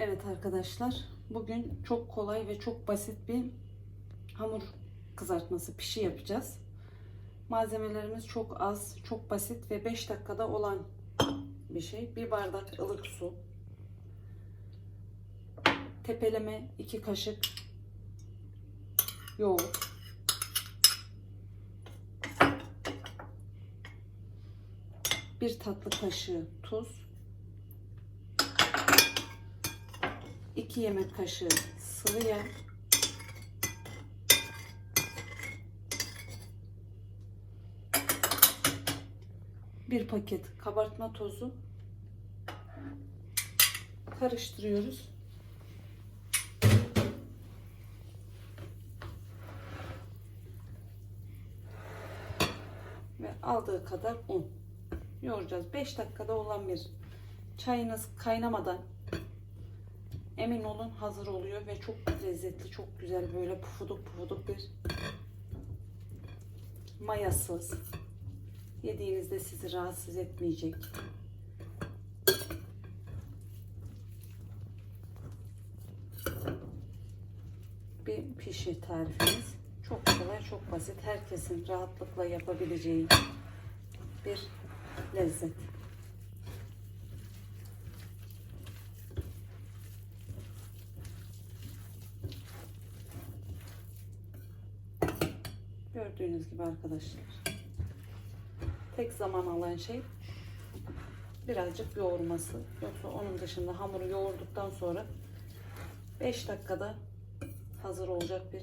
Evet arkadaşlar, bugün çok kolay ve çok basit bir hamur kızartması, pişi yapacağız. Malzemelerimiz çok az, çok basit ve 5 dakikada olan bir şey. Bir bardak ılık su. Tepeleme 2 kaşık yoğurt. Bir tatlı kaşığı tuz. 2 yemek kaşığı sıvı yağ. Bir paket kabartma tozu. Karıştırıyoruz. Ve aldığı kadar un. Yoğuracağız. 5 dakikada olan bir çayınız kaynamadan Emin olun hazır oluyor ve çok lezzetli, çok güzel böyle pufuduk pufuduk bir mayasız. Yediğinizde sizi rahatsız etmeyecek. Bir pişi tarifimiz. Çok kolay, çok basit. Herkesin rahatlıkla yapabileceği bir lezzet. Gördüğünüz gibi arkadaşlar. Tek zaman alan şey birazcık yoğurması. Yoksa onun dışında hamuru yoğurduktan sonra 5 dakikada hazır olacak bir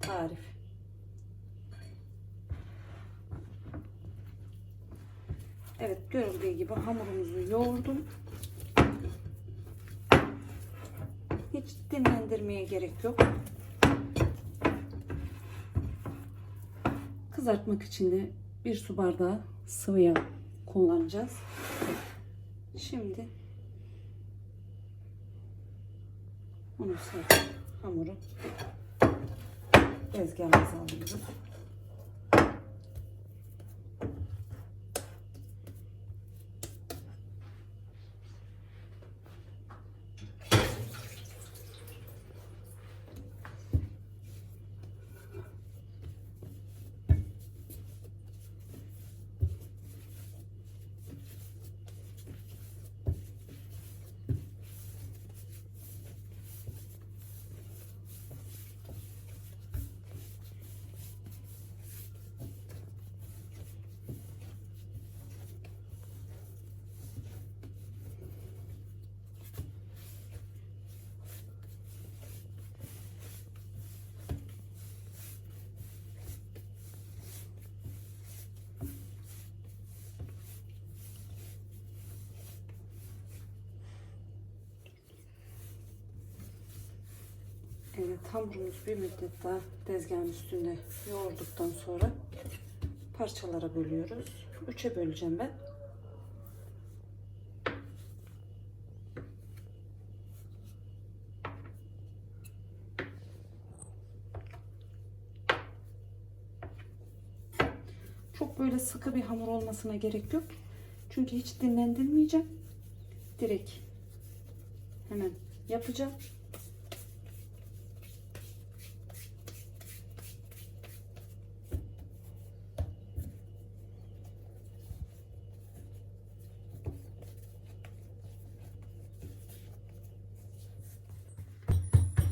tarif. Evet görüldüğü gibi hamurumuzu yoğurdum. Hiç dinlendirmeye gerek yok. Kızartmak için de bir su bardağı sıvı yağ kullanacağız. Şimdi onu serp hamuru tezgahımıza alıyoruz. Evet hamurumuz bir müddet daha tezgahın üstünde yoğurduktan sonra parçalara bölüyoruz. Üçe böleceğim ben. Çok böyle sıkı bir hamur olmasına gerek yok. Çünkü hiç dinlendirmeyeceğim. Direkt hemen yapacağım.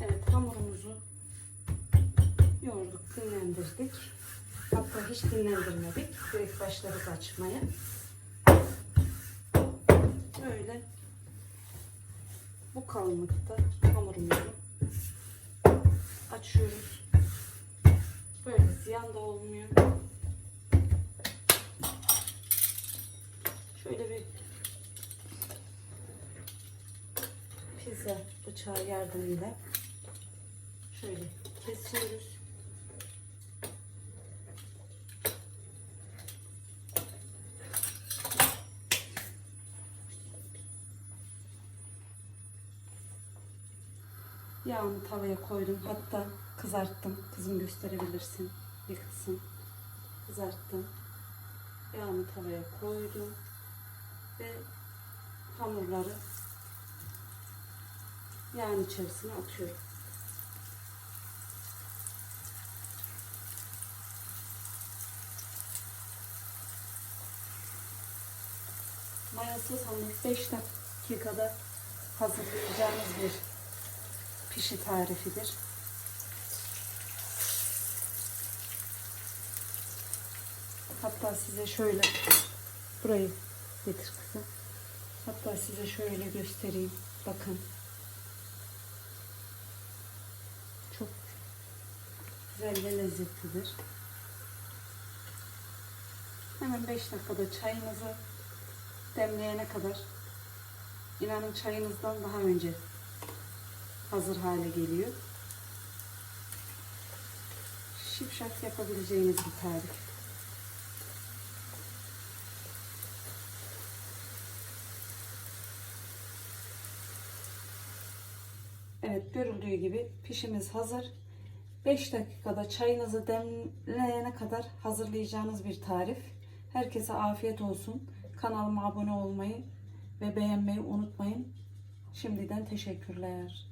Evet hamurumuzu yoğurduk, dinlendirdik. Hatta hiç dinlendirmedik. Direkt başladık açmaya. Böyle bu kalınlıkta hamurumuzu açıyoruz. Böyle ziyan da olmuyor. Şöyle bir pizza bıçağı yardımıyla şöyle kesiyoruz. Yağını tavaya koydum. Hatta kızarttım. Kızım gösterebilirsin. Yıkılsın. Kızarttım. Yağını tavaya koydum. Ve hamurları yağın içerisine atıyorum. Mayasız hamur 5 dakikada hazırlayacağımız bir pişi tarifidir. Hatta size şöyle burayı getir kızım. Hatta size şöyle göstereyim. Bakın. Çok güzel ve lezzetlidir. Hemen 5 dakikada çayınızı demleyene kadar inanın çayınızdan daha önce hazır hale geliyor. Şipşak yapabileceğiniz bir tarif. Evet görüldüğü gibi pişimiz hazır. 5 dakikada çayınızı demleyene kadar hazırlayacağınız bir tarif. Herkese afiyet olsun. Kanalıma abone olmayı ve beğenmeyi unutmayın. Şimdiden teşekkürler.